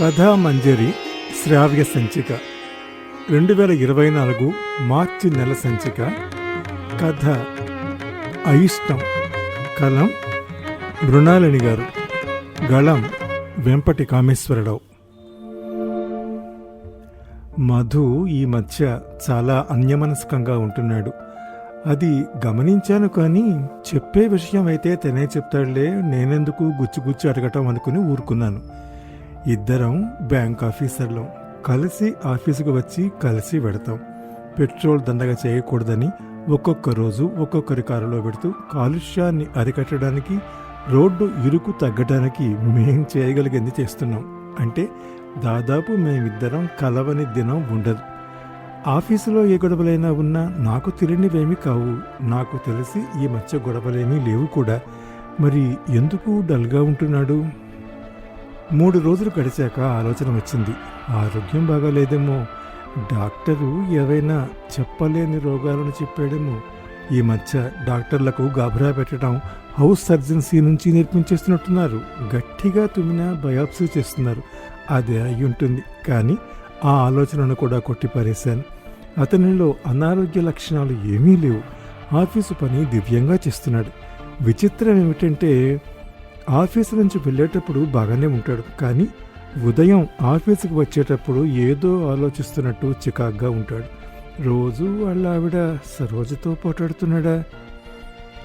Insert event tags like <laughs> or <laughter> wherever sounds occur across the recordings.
కథామంజరి శ్రావ్య సంచిక. రెండు వేల ఇరవై నాలుగు మార్చి నెల సంచిక. కథ అయిష్టం. కలం మృణాలిని గారు. గళం వెంపటి కామేశ్వరరావు. మధు ఈ మధ్య చాలా అన్యమనస్కంగా ఉంటున్నాడు. అది గమనించాను కానీ చెప్పే విషయం అయితే తనే చెప్తాడులే నేనెందుకు గుచ్చి అడగటం అనుకుని ఊరుకున్నాను. ఇద్దరం బ్యాంక్ ఆఫీసర్లం. కలిసి ఆఫీసుకు వచ్చి కలిసి వెడతాం. పెట్రోల్ దండగ చేయకూడదని ఒక్కొక్క రోజు ఒక్కొక్కరి కారులో పెడుతూ కాలుష్యాన్ని అరికట్టడానికి రోడ్డు ఇరుకు తగ్గడానికి మేం చేయగలిగింది చేస్తున్నాం. అంటే దాదాపు మేమిద్దరం కలవని దినం ఉండదు. ఆఫీసులో ఏ గొడవలైనా ఉన్నా నాకు తెలియనివేమీ కావు. నాకు తెలిసి ఈ మధ్య గొడవలేమీ లేవు కూడా. మరి ఎందుకు డల్గా ఉంటున్నాడు? మూడు రోజులు గడిచాక ఆలోచన వచ్చింది. ఆరోగ్యం బాగాలేదేమో. డాక్టరు ఏవైనా చెప్పలేని రోగాలను చెప్పాడేమో. ఈ మధ్య డాక్టర్లకు గాభరా పెట్టడం హౌస్ సర్జన్సీ నుంచి నేర్పించేస్తున్నట్టున్నారు. గట్టిగా తుమ్మిన బయాప్సీ చేస్తున్నారు. అదే అయి ఉంటుంది కానీ ఆ ఆలోచనను కూడా కొట్టిపారేశాను. అతనిలో అనారోగ్య లక్షణాలు ఏమీ లేవు. ఆఫీసు పని దివ్యంగా చేస్తున్నాడు. విచిత్రం ఏమిటంటే ఆఫీసు నుంచి వెళ్ళేటప్పుడు బాగానే ఉంటాడు కానీ ఉదయం ఆఫీసుకు వచ్చేటప్పుడు ఏదో ఆలోచిస్తున్నట్టు చికాగ్గా ఉంటాడు. రోజు వాళ్ళ ఆవిడ సరోజతో పోటాడుతున్నాడా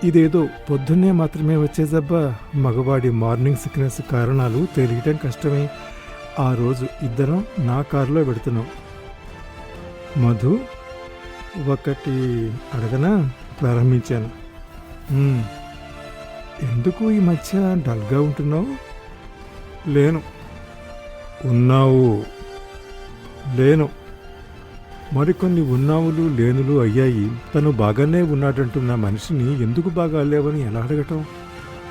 ఇదేదో పొద్దున్నే మాత్రమే వచ్చేదబ్బా. మగవాడి మార్నింగ్ సిక్నెస్ కారణాలు తెలియటం కష్టమే. ఆ రోజు ఇద్దరం నా కారులో పెడుతున్నాం మధు ఒకటి అడగనా? ప్రారంభించాను. ఎందుకు ఈ మధ్య డల్గా ఉంటున్నావు? లేను. ఉన్నావు. లేను. మరికొన్ని ఉన్నావులు లేనులు అయ్యాయి. తను బాగానే ఉన్నాడంటున్న మనిషిని ఎందుకు బాగా లేవని ఎలా అడగటం?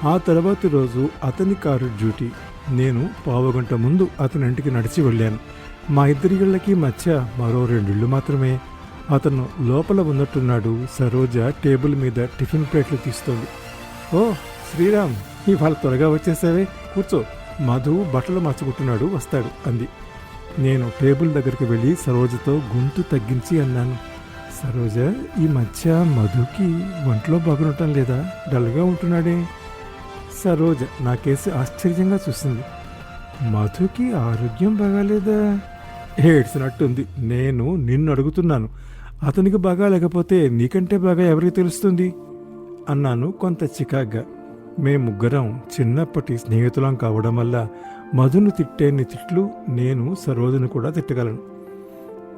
ఆ తర్వాతి రోజు అతని కారు డ్యూటీ. నేను పావుగంట ముందు అతని ఇంటికి నడిచి వెళ్ళాను. మా ఇద్దరిళ్ళకి మధ్య మరో రెండిళ్ళు మాత్రమే. అతను లోపల ఉన్నట్టున్నాడు. సరోజ టేబుల్ మీద టిఫిన్ ప్లేట్లు తీస్తోంది. ఓ శ్రీరామ్ ఇవాళ త్వరగా వచ్చేసావే. కూర్చో. మధు బట్టలు మార్చుకుంటున్నాడు వస్తాడు అంది. నేను టేబుల్ దగ్గరికి వెళ్ళి సరోజతో గొంతు తగ్గించి అన్నాను. సరోజ ఈ మధ్య మధుకి ఒంట్లో బాగుండటం లేదా? డల్గా ఉంటున్నాడే. సరోజ నాకేసి ఆశ్చర్యంగా చూసింది. మధుకి ఆరోగ్యం బాగాలేదా? ఏడ్చినట్టుంది. నేను నిన్ను అడుగుతున్నాను. అతనికి బాగా లేకపోతే నీకంటే బాగా ఎవరికి తెలుస్తుంది? అన్నాను కొంత చికాగ్గా. మేముగ్గురం చిన్నప్పటి స్నేహితులం కావడం వల్ల మధును తిట్టేని తిట్లు నేను సరోజను కూడా తిట్టగలను.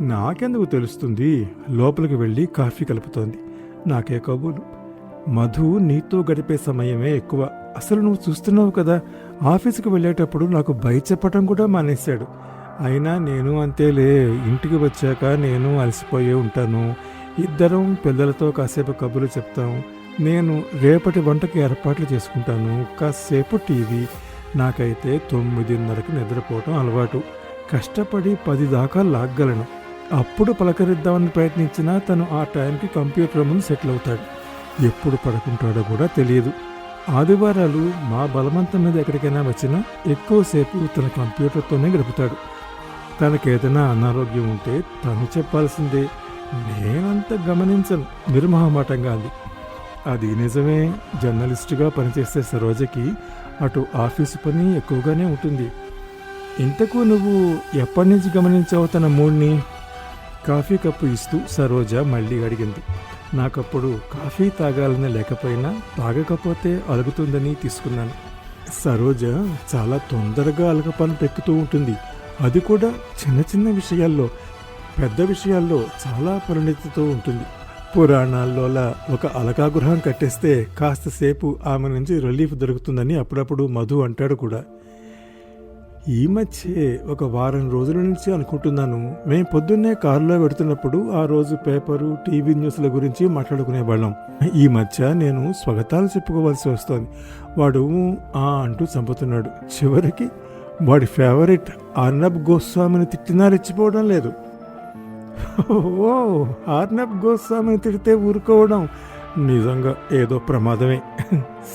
నాకెందుకు తెలుస్తుంది? లోపలికి వెళ్ళి కాఫీ కలుపుతోంది. నాకే కబులు మధు నీతో గడిపే సమయమే ఎక్కువ. అసలు నువ్వు చూస్తున్నావు కదా ఆఫీసుకు వెళ్ళేటప్పుడు నాకు బయట చెప్పటం కూడా మానేశాడు. అయినా నేను అంతేలే ఇంటికి వచ్చాక నేను అలసిపోయే ఉంటాను. ఇద్దరం పిల్లలతో కాసేపు కబుర్లు చెప్తాం. నేను రేపటి వంటకి ఏర్పాట్లు చేసుకుంటాను. కాసేపు టీవీ. నాకైతే తొమ్మిదిన్నరకు నిద్రపోవటం అలవాటు. కష్టపడి పది దాకా లాగ్గలను. అప్పుడు పలకరిద్దామని ప్రయత్నించినా తను ఆ టైంకి కంప్యూటర్ ముందు సెటిల్ అవుతాడు. ఎప్పుడు పడుకుంటాడో కూడా తెలియదు. ఆదివారాలు మా బలవంతం మీద ఎక్కడికైనా వచ్చినా ఎక్కువసేపు తన కంప్యూటర్తోనే గడుపుతాడు. తనకేదైనా అనారోగ్యం ఉంటే తను చెప్పాల్సిందే. నేనంత గమనించను. నిర్మహమాటంగా అది. అది నిజమే. జర్నలిస్టుగా పనిచేసే సరోజకి అటు ఆఫీసు పని ఎక్కువగానే ఉంటుంది. ఇంతకు నువ్వు ఎప్పటి నుంచి గమనించావు తన మూడ్ని? కాఫీ కప్పు ఇస్తూ సరోజ మళ్ళీ అడిగింది. నాకప్పుడు కాఫీ తాగాలని లేకపోయినా తాగకపోతే అలుగుతుందని తీసుకున్నాను. సరోజ చాలా తొందరగా అలగపని పెక్కుతూ ఉంటుంది. అది కూడా చిన్న చిన్న విషయాల్లో పెద్ద విషయాల్లో చాలా పరిణితితో ఉంటుంది. పురాణాల్లోలా ఒక అలకా గృహం కట్టేస్తే కాస్త సేపు ఆమె నుంచి రిలీఫ్ దొరుకుతుందని అప్పుడప్పుడు మధు అంటాడు కూడా. ఈ మధ్యే ఒక వారం రోజుల నుంచి అనుకుంటున్నాను. మేము పొద్దున్నే కారులో పెడుతున్నప్పుడు ఆ రోజు పేపరు టీవీ న్యూస్ల గురించి మాట్లాడుకునేవాళ్ళం. ఈ మధ్య నేను స్వాగతాలు చెప్పుకోవాల్సి వస్తోంది. వాడు ఆ అంటూ చంపుతున్నాడు. చివరికి వాడి ఫేవరెట్ అర్నబ్ గోస్వామిని తిట్టినా రెచ్చిపోవడం లేదు. ఓ ఆర్నబ్ గోస్వామి తిడితే ఊరుకోవడం. నిజంగా ఏదో ప్రమాదమే.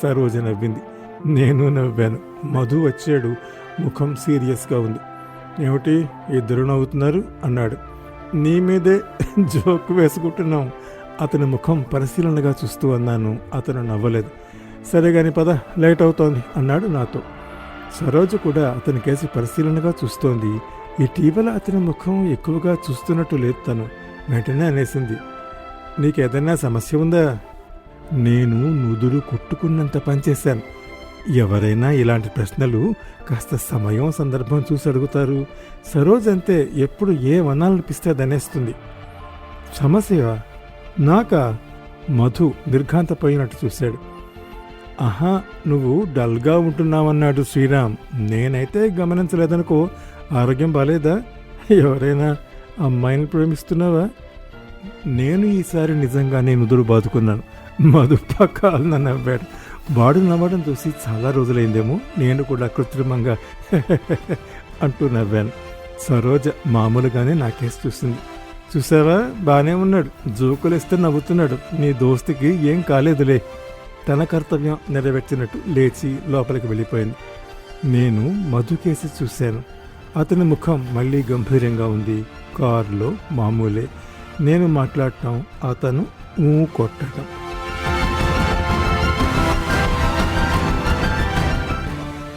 సరోజ నవ్వింది. నేను నవ్వాను. మధు వచ్చాడు. ముఖం సీరియస్గా ఉంది. ఏమిటి? ఇద్దరు నవ్వుతున్నారు అన్నాడు. నీ మీదే జోక్ వేసుకుంటున్నాం. అతని ముఖం పరిశీలనగా చూస్తూ అన్నాను. అతను నవ్వలేదు. సరే కాని పద లేట్ అవుతోంది అన్నాడు నాతో. సరోజ కూడా అతని కేసి పరిశీలనగా చూస్తోంది. ఇటీవల అతని ముఖం ఎక్కువగా చూస్తున్నట్టు లేదు తను. వెంటనే అనేసింది నీకేదన్నా సమస్య ఉందా? నేను నుదురు కొట్టుకున్నంత పనిచేశాను ఎవరైనా ఇలాంటి ప్రశ్నలు కాస్త సమయం సందర్భం చూసి అడుగుతారు. సరోజ్ అంతే ఎప్పుడు ఏ వనాలనిపిస్తే దనేస్తుంది సమస్య నాక? మధు నిర్ఘాంతపోయినట్టు చూశాడు. ఆహా నువ్వు డల్గా ఉంటున్నావన్నాడు శ్రీరామ్. నేనైతే గమనించలేదనుకో ఆరోగ్యం బాలేదా? ఎవరైనా అమ్మాయిని ప్రేమిస్తున్నావా? నేను ఈసారి నిజంగానే నుదురు బాదుకున్నాను. మధు పక్క నవ్వాడు. వాడు నవ్వడం చూసి చాలా రోజులైందేమో నేను కూడా కృత్రిమంగా <laughs> అంటూ నవ్వాను. సరోజ మామూలుగానే నాకేసి చూసింది. చూసావా? బాగానే ఉన్నాడు. జోకులేస్తే నవ్వుతున్నాడు. నీ దోస్తుకి ఏం కాలేదులే. తన కర్తవ్యం నెరవేర్చినట్టు లేచి లోపలికి వెళ్ళిపోయింది. నేను మధుకేసి చూశాను. అతని ముఖం మళ్ళీ గంభీరంగా ఉంది. కారులో మామూలే. నేను మాట్లాడటం అతను ఊ కొట్టడం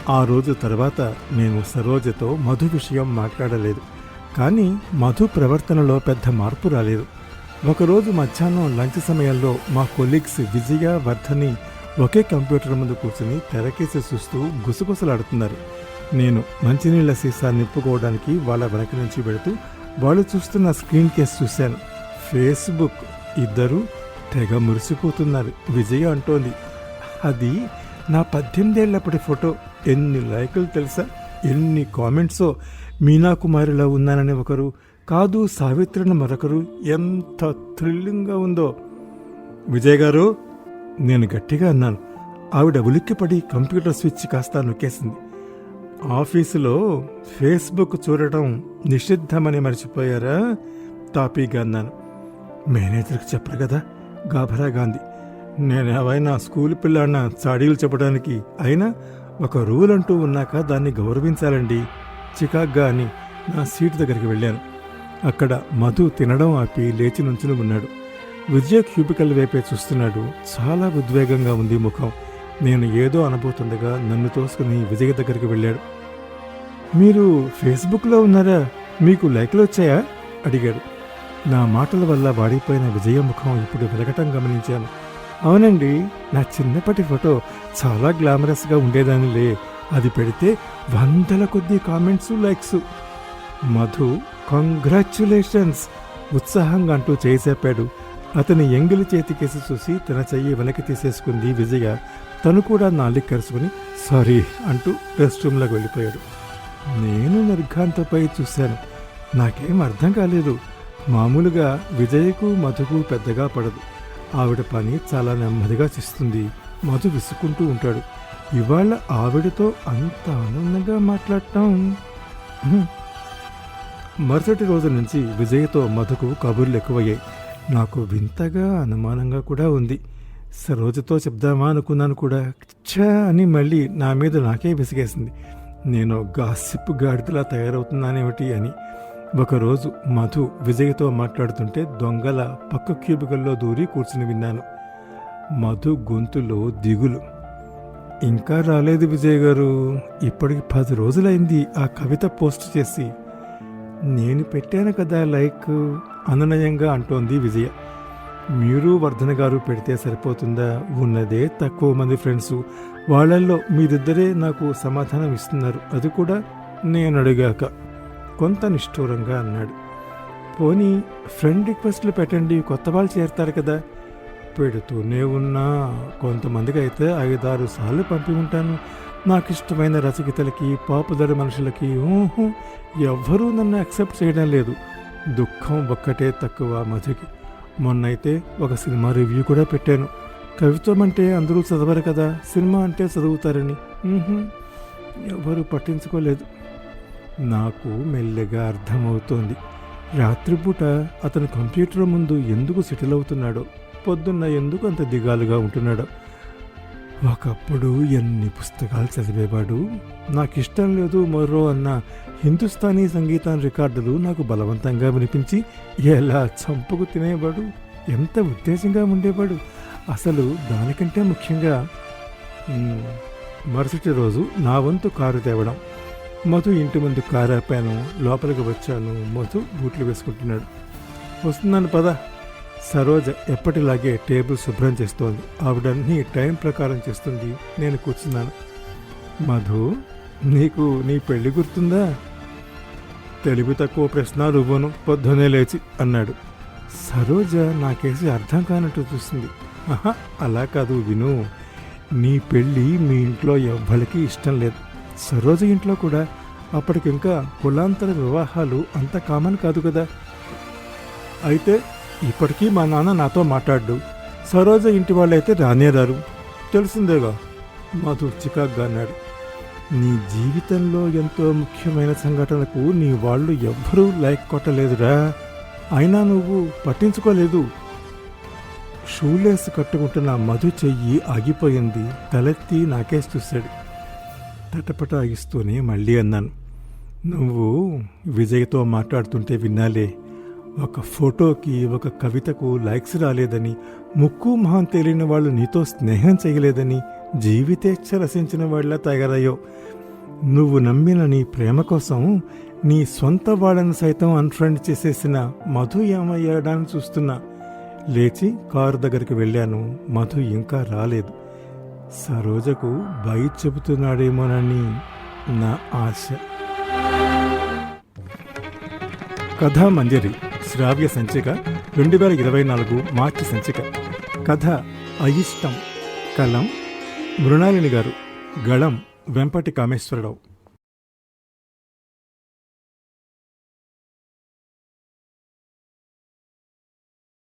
ఆ రోజు తర్వాత నేను సరోజతో మధు విషయం మాట్లాడలేదు. కానీ మధు ప్రవర్తనలో పెద్ద మార్పు రాలేదు. ఒకరోజు మధ్యాహ్నం లంచ్ సమయంలో మా కొలీగ్స్ విజయ వర్ధని ఒకే కంప్యూటర్ ముందు కూర్చుని తెరకేసి చూస్తూ గుసగుసలాడుతున్నారు. నేను మంచినీళ్ళ సీసా నింపుకోవడానికి వాళ్ళ వెనక నుంచి పెడుతూ వాళ్ళు చూస్తున్న స్క్రీన్ కేస్ చూశాను. ఫేస్బుక్ ఇద్దరు తెగ మురిసిపోతున్నారు. విజయ అంటోంది అది నా పద్దెనిమిదేళ్ళప్పటి ఫోటో. ఎన్ని లైకులు తెలుసా? ఎన్ని కామెంట్సో. మీనాకుమారిలో ఉన్నానని ఒకరు కాదు సావిత్రిని మరొకరు. ఎంత థ్రిల్లింగ్గా ఉందో. విజయ్ గారు నేను గట్టిగా అన్నాను. ఆవిడ ఉలిక్కిపడి కంప్యూటర్ స్విచ్ కాస్త నొక్కేసింది. ఆఫీసులో ఫేస్బుక్ చూడటం నిషిద్ధమని మర్చిపోయారా? తాపీగా అన్నాను. మేనేజర్కి చెప్పరు కదా గాభరా గాంధీ. నేను ఏవైనా స్కూల్ పిల్లాడిన చాడీలు చెప్పడానికి అయినా ఒక రూల్ అంటూ ఉన్నాక దాన్ని గౌరవించాలండి. చికాగ్గా అని నా సీటు దగ్గరికి వెళ్ళాను. అక్కడ మధు తినడం ఆపి లేచి నుంచుని ఉన్నాడు. విజయ క్యూబికల్ వైపే చూస్తున్నాడు. చాలా ఉద్వేగంగా ఉంది ముఖం. నేను ఏదో అనబోతుండగా నన్ను తోసుకుని విజయ దగ్గరికి వెళ్ళాడు. మీరు ఫేస్బుక్లో ఉన్నారా? మీకు లైక్లు వచ్చాయా? అడిగాడు. నా మాటల వల్ల వాడిపోయిన విజయ ముఖం ఇప్పుడు వెలగటం గమనించాను. అవునండి నా చిన్నప్పటి ఫోటో చాలా గ్లామరస్గా ఉండేదానిలే. అది పెడితే వందల కొద్ది కామెంట్స్ లైక్స్. మధు కంగ్రాచ్యులేషన్స్! ఉత్సాహంగా అంటూ చేసేపాడు అతని ఎంగిలి చేతికేసి చూసి తన చెయ్యి వెనక్కి తీసేసుకుంది విజయ. తను కూడా నాలిక్ కరుచుకుని సారీ అంటూ రెస్ట్ రూమ్లోకి వెళ్ళిపోయాడు. నేను నిర్ఘాంతపై చూశాను. నాకేం అర్థం కాలేదు. మామూలుగా విజయకు మధుకు పెద్దగా పడదు. ఆవిడ పని చాలా నెమ్మదిగా చేస్తుంది. మధు విసుక్కుంటూ ఉంటాడు. ఇవాళ ఆవిడతో అంత ఆనందంగా మాట్లాడటం. మరుసటి రోజు నుంచి విజయ్తో మధుకు కబుర్లు ఎక్కువయ్యాయి. నాకు వింతగా అనుమానంగా కూడా ఉంది. సరోజతో చెప్దామా అనుకున్నాను కూడా. ఛా అని మళ్ళీ నా మీద నాకే విసిగేసింది. నేను గాసిప్ గాడిదలా తయారవుతున్నానేమిటి అని. ఒకరోజు మధు విజయ్తో మాట్లాడుతుంటే దొంగల పక్క క్యూబికల్లో దూరి కూర్చుని విన్నాను. మధు గొంతులో దిగులు. ఇంకా రాలేదు విజయ్ గారు. ఇప్పటికి పది రోజులైంది ఆ కవిత పోస్ట్ చేసి. నేను పెట్టాను కదా లైక్ అననయంగా అంటోంది విజయ. మీరు వర్ధన గారు పెడితే సరిపోతుందా? ఉన్నదే తక్కువ మంది ఫ్రెండ్స్. వాళ్ళల్లో మీరిద్దరే నాకు సమాధానం ఇస్తున్నారు. అది కూడా నేను అడిగాక కొంత నిష్ఠూరంగా అన్నాడు. పోనీ ఫ్రెండ్ రిక్వెస్ట్లు పెట్టండి కొత్త వాళ్ళు చేరతారు కదా. పెడుతూనే ఉన్నా. కొంతమందికి అయితే ఐదారు సార్లు పంపి ఉంటాను. నాకు ఇష్టమైన రచయితలకి పాపులర్ మనుషులకి ఊహు ఎవ్వరూ నన్ను యాక్సెప్ట్ చేయడం లేదు. దుఃఖం ఒక్కటే తక్కువ మధుకి. మొన్నైతే ఒక సినిమా రివ్యూ కూడా పెట్టాను. కవిత్వం అంటే అందరూ చదవరు కదా సినిమా అంటే చదువుతారని. ఎవరు పట్టించుకోలేదు. నాకు మెల్లగా అర్థమవుతోంది. రాత్రిపూట అతను కంప్యూటర్ ముందు ఎందుకు సెటిల్ అవుతున్నాడో పొద్దున్న ఎందుకు అంత దిగాలుగా ఉంటున్నాడో. ఒకప్పుడు ఎన్ని పుస్తకాలు చదివేవాడు? నాకు ఇష్టం లేదు మరో అన్న హిందుస్థానీ సంగీతం రికార్డులు నాకు బలవంతంగా వినిపించి ఎలా చంపుకు తినేవాడు? ఎంత ఉద్దేశంగా ఉండేవాడు? అసలు దానికంటే ముఖ్యంగా మరుసటి రోజు నా వంతు కారు తేవడం. మధు ఇంటి ముందు కారు ఆపాను లోపలికి వచ్చాను మధు బూట్లు వేసుకుంటున్నాడు. వస్తున్నాను పద. సరోజ ఎప్పటిలాగే టేబుల్ శుభ్రం చేస్తోంది. ఆవిడన్నీ టైం ప్రకారం చేస్తుంది. నేను కూర్చున్నాను. మధు నీకు నీ పెళ్ళి గుర్తుందా? తెలివి తక్కువ ప్రశ్న రువ్వను పొద్దునే లేచి అన్నాడు. సరోజ నాకేసి అర్థం కానట్టు చూసింది. ఆహా అలా కాదు విను. నీ పెళ్ళి మీ ఇంట్లో ఎవ్వరికి ఇష్టం లేదు. సరోజ ఇంట్లో కూడా అప్పటికింకా కులాంతర వివాహాలు అంత కామన్ కాదు కదా. అయితే ఇప్పటికీ మా నాన్న నాతో మాట్లాడు సరోజ ఇంటి వాళ్ళైతే రానే రారు తెలిసిందేగా? మధు చికాగ్గా అన్నాడు. నీ జీవితంలో ఎంతో ముఖ్యమైన సంఘటనకు నీ వాళ్ళు ఎవ్వరూ లైక్ కొట్టలేదురా. అయినా నువ్వు పట్టించుకోలేదు. షూలేస్ కట్టుకుంటున్న మధు చెయ్యి ఆగిపోయింది. తలెత్తి నాకేసి చూశాడు. తటపటాగిస్తూనే మళ్ళీ అన్నాను. నువ్వు విజయ్తో మాట్లాడుతుంటే విన్నాలే. ఒక ఫోటోకి ఒక కవితకు లైక్స్ రాలేదని ముక్కు మొహం తేలిన వాళ్ళు నీతో స్నేహం చేయలేదని జీవితేచ్ఛ రసించిన వాళ్ళ తయారయ్యో. నువ్వు నమ్మిన నీ ప్రేమ కోసం నీ సొంత వాళ్ళని సైతం అన్ఫ్రెండ్ చేసేసిన మధు ఏమయ్యాడని చూస్తున్నా. లేచి కారు దగ్గరికి వెళ్ళాను. మధు ఇంకా రాలేదు. సరోజకు బై చెబుతున్నాడేమోనని నా ఆశ. కథా మంజరి శ్రావ్య సంచిక రెండు వేల ఇరవై నాలుగు మార్చి సంచిక. కథ అయిష్టం. కలం మృణాలిని గారు. గళం వెంపటి కామేశ్వరరావు.